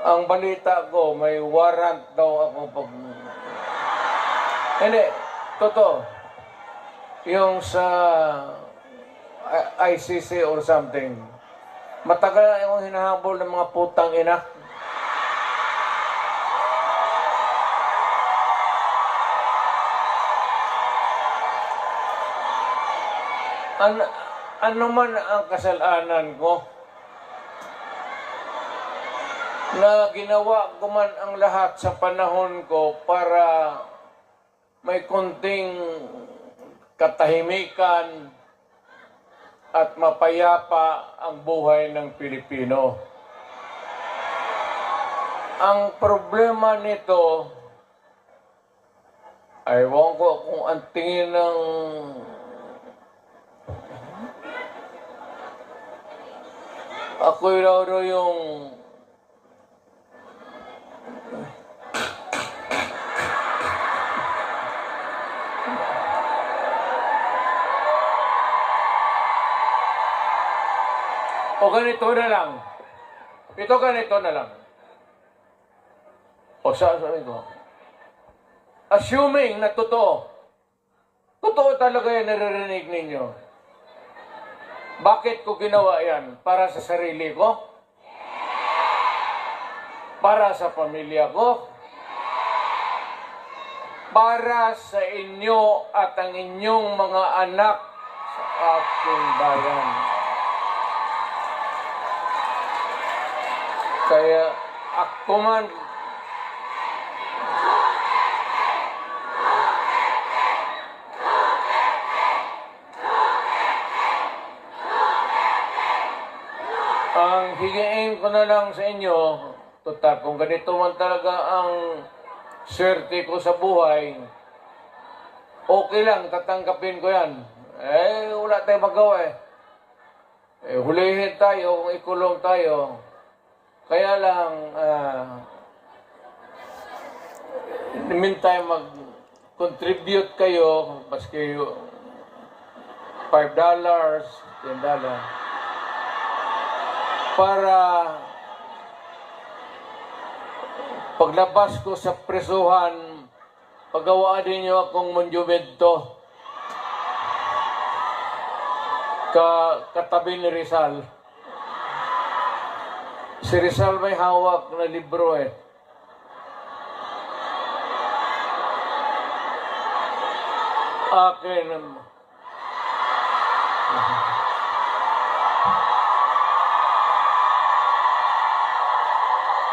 Ang balita ko, may warrant daw ako pag... Hindi, totoo. Yung sa ICC or something. Matagal na akong hinahabol ng mga putang ina. An ano man ang kasalanan ko? Na ginawa ko man ang lahat sa panahon ko para may konting katahimikan at mapayapa ang buhay ng Pilipino. Ang problema nito, aywan ko kung ang tingin ng ako raw yung O ganito na lang. Ito ganito na lang. O sa sabi ko, assuming na totoo, totoo talaga yan naririnig ninyo. Bakit ko ginawa yan? Para sa sarili ko? Para sa pamilya ko? Para sa inyo at ang inyong mga anak sa aking bayan. Kaya ako man ang higiin ko na lang sa inyo, tuta, kung ganito man talaga ang swerte ko sa buhay, okay lang, tatanggapin ko yan. Eh, wala tayong magawa eh. Eh, hulihin tayo, kung ikulong tayo, kaya lang, ah, in the meantime, mag-contribute kayo, maski $5, $10, para paglabas ko sa presuhan, pagawaan din niyo akong monumento ka katabi ni Rizal. Si Rizal may hawak na libro eh. Akin.